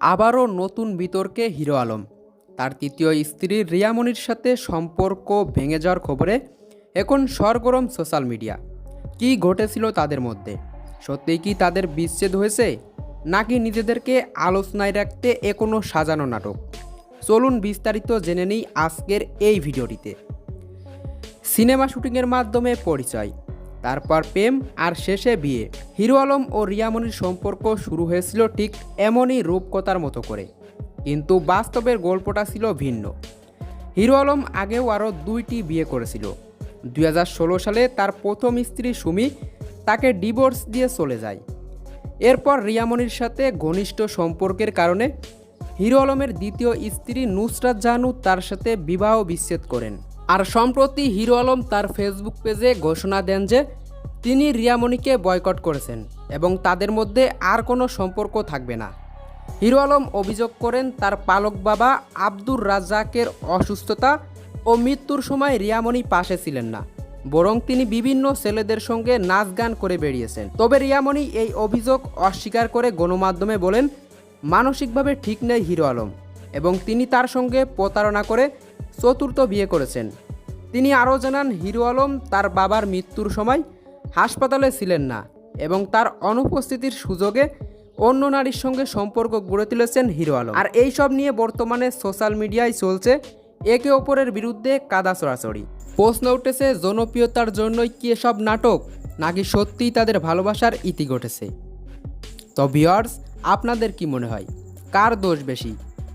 আবারও নতুন বিতর্কে হিরো আলম। তার তৃতীয় স্ত্রী রিয়ামণির সাথে সম্পর্ক ভেঙে যাওয়ার খবরে এখন সরগরম সোশ্যাল মিডিয়া। কী ঘটেছিল তাদের মধ্যে? সত্যিই কি তাদের বিচ্ছেদ হয়েছে? নাকি নিজেদেরকে আলোচনায় রাখতে এ কোনো সাজানো নাটক? চলুন বিস্তারিত জেনে নিই আজকের এই ভিডিওটিতে। সিনেমা শুটিংয়ের মাধ্যমে পরিচয়। তারপর প্রেম আর শেষে বিয়ে। হিরো আলম ও রিয়ামনির সম্পর্ক শুরু হয়েছিল ঠিক এমনই রূপকথার মতো করে। কিন্তু বাস্তবের গল্পটা ছিল ভিন্ন। হিরো আলম আগেও আরও দুইটি বিয়ে করেছিল। দুই হাজার ষোলো সালে তার প্রথম স্ত্রী সুমি তাকে ডিভোর্স দিয়ে চলে যায়। এরপর রিয়ামনির সাথে ঘনিষ্ঠ সম্পর্কের কারণে হিরো আলমের দ্বিতীয় স্ত্রী নুসরাত জাহানু তার সাথে বিবাহ বিচ্ছেদ করেন। আর সম্প্রতি হিরো আলম তার ফেসবুক পেজে ঘোষণা দেন যে তিনি রিয়ামণিকে বয়কট করেছেন এবং তাদের মধ্যে আর কোনো সম্পর্ক থাকবে না। হিরো আলম অভিযোগ করেন তার পালক বাবা আব্দুর রাজ্জাকের অসুস্থতা ও মৃত্যুর সময় রিয়ামণি পাশে ছিলেন না, বরং তিনি বিভিন্ন ছেলেদের সঙ্গে নাচ গান করে বেরিয়েছেন তবে রিয়ামণি এই অভিযোগ অস্বীকার করে গণমাধ্যমে বলেন, মানসিকভাবে ঠিক নেই হিরো আলম এবং তিনি তার সঙ্গে প্রতারণা করে চতুর্থ বিয়ে করেছেন। তিনি আরও জানান, হিরো আলম তার বাবার মৃত্যুর সময় হাসপাতালে ছিলেন না এবং তার অনুপস্থিতির সুযোগে অন্য নারীর সঙ্গে সম্পর্ক গড়ে তুলেছেন হিরো আলম। আর এই সব নিয়ে বর্তমানে সোশ্যাল মিডিয়ায় চলছে একে অপরের বিরুদ্ধে কাদা চড়াচড়ি। প্রশ্ন উঠেছে, জনপ্রিয়তার জন্যই কি এসব নাটক নাকি সত্যিই তাদের ভালোবাসার ইতি ঘটেছে? তো ভিওয়ার্স আপনাদের কি মনে হয়? কার দোষ বেশি,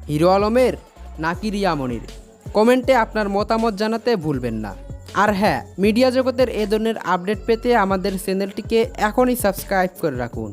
হিরো আলমের নাকি রিয়ামণির কমেন্টে আপনার মতামত জানাতে ভুলবেন না। আর হ্যাঁ মিডিয়া জগতের এ ধরনের আপডেট পেতে আমাদের চ্যানেলটিকে এখনই সাবস্ক্রাইব করে রাখুন।